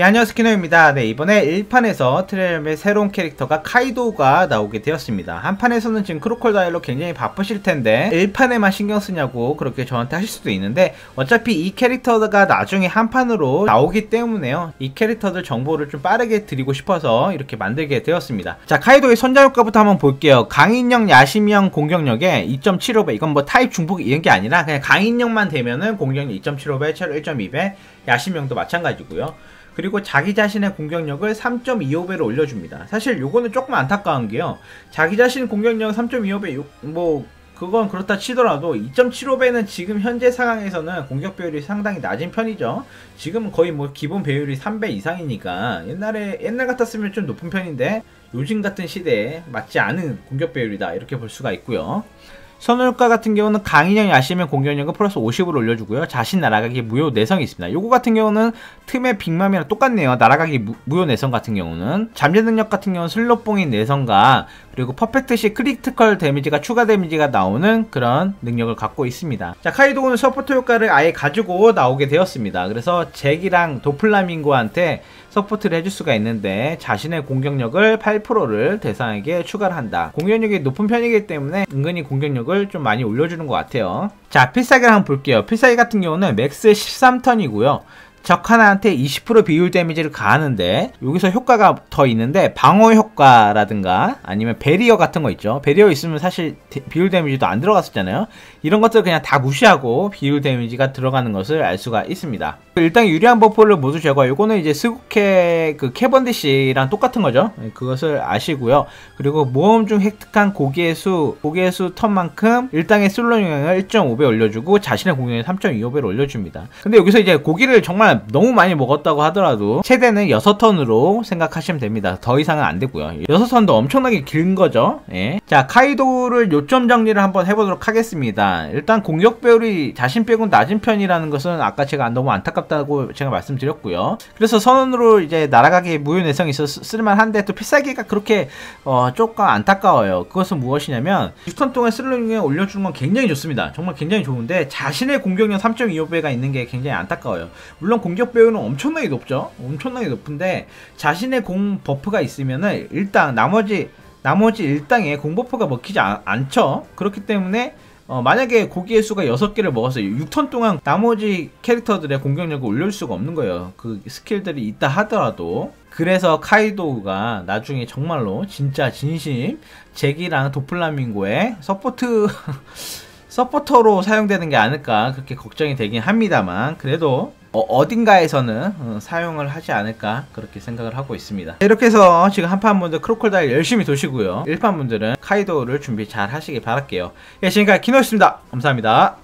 예, 안녕하세요 키노입니다. 네, 이번에 1판에서 트레일의 새로운 캐릭터가 카이도가 나오게 되었습니다. 한판에서는 지금 크로콜 다일로 굉장히 바쁘실 텐데 1판에만 신경 쓰냐고 그렇게 저한테 하실 수도 있는데 어차피 이 캐릭터가 나중에 한판으로 나오기 때문에요. 이 캐릭터들 정보를 좀 빠르게 드리고 싶어서 이렇게 만들게 되었습니다. 자, 카이도의 선자 효과부터 한번 볼게요. 강인형, 야심형 공격력에 2.75배 이건 뭐 타입 중복 이런 게 아니라 그냥 강인형만 되면은 공격력 2.75배, 체력 1.2배, 야심형도 마찬가지고요. 그리고 자기 자신의 공격력을 3.25배로 올려줍니다. 사실 요거는 조금 안타까운 게요. 자기 자신 공격력 3.25배, 뭐, 그건 그렇다 치더라도 2.75배는 지금 현재 상황에서는 공격 배율이 상당히 낮은 편이죠. 지금은 거의 뭐 기본 배율이 3배 이상이니까 옛날에 옛날 같았으면 좀 높은 편인데 요즘 같은 시대에 맞지 않은 공격 배율이다 이렇게 볼 수가 있고요. 선울가 같은 경우는 강인형 야심의 공격력을 플러스 50으로 올려주고요. 자신 날아가기 무효 내성이 있습니다. 요거 같은 경우는 틈의 빅맘이랑 똑같네요. 날아가기 무, 무효 내성 같은 경우는 잠재 능력 같은 경우는 슬로뽕인 내성과 그리고 퍼펙트 시 크리티컬 데미지가 추가 데미지가 나오는 그런 능력을 갖고 있습니다. 자 카이도는 서포트 효과를 아예 가지고 나오게 되었습니다. 그래서 잭이랑 도플라밍고한테 서포트를 해줄 수가 있는데 자신의 공격력을 8%를 대상에게 추가를 한다. 공격력이 높은 편이기 때문에 은근히 공격력을 좀 많이 올려주는 것 같아요. 자 필살기를 한번 볼게요. 필살기 같은 경우는 맥스 13턴이고요. 적 하나한테 20% 비율 데미지를 가하는데 여기서 효과가 더 있는데 방어 효과라든가 아니면 베리어 같은 거 있죠. 베리어 있으면 사실 데, 비율 데미지도 안 들어갔었잖아요. 이런 것들 그냥 다 무시하고 비율 데미지가 들어가는 것을 알 수가 있습니다. 일단 유리한 버프를 모두 제거 이거는 이제 스구케 그 캐번디시랑 똑같은 거죠. 네, 그것을 아시고요. 그리고 모험 중 획득한 고기의 수 고기의 수 턴만큼 일당의 슬로 영향을 1.5배 올려주고 자신의 공격을 3.25배로 올려줍니다. 근데 여기서 이제 고기를 정말 너무 많이 먹었다고 하더라도 최대는 6턴으로 생각하시면 됩니다. 더 이상은 안 되고요. 6턴도 엄청나게 긴 거죠. 예. 자, 카이도를 요점 정리를 한번 해보도록 하겠습니다. 일단 공격 배율이 자신 빼고 낮은 편이라는 것은 아까 제가 너무 안타깝다고 제가 말씀드렸고요. 그래서 선으로 이제 날아가기 무효 내성이 있어 쓸만한데 또 필살기가 그렇게 어, 조금 안타까워요. 그것은 무엇이냐면 6턴 동안 슬로잉에 올려주는 건 굉장히 좋습니다. 정말 굉장히 좋은데 자신의 공격력 3.25배가 있는 게 굉장히 안타까워요. 물론 공격 배율은 엄청나게 높죠. 엄청나게 높은데 자신의 공 버프가 있으면은 일단 나머지 나머지 일당에 공 버프가 먹히지 않, 죠 그렇기 때문에 어, 만약에 고기의 수가 6개를 먹었어요. 6턴 동안 나머지 캐릭터들의 공격력을 올릴 수가 없는 거예요. 그 스킬들이 있다 하더라도. 그래서 카이도가 나중에 정말로 진짜 진심 잭이랑 도플라밍고의 서포트 서포터로 사용되는 게 아닐까 그렇게 걱정이 되긴 합니다만 그래도 어, 딘가에서는 어, 사용을 하지 않을까 그렇게 생각을 하고 있습니다. 이렇게 해서 지금 한판 분들 크로콜다일 열심히 도시고요. 1판 분들은 카이도를 준비 잘 하시길 바랄게요. 예 지금까지 키노였습니다. 감사합니다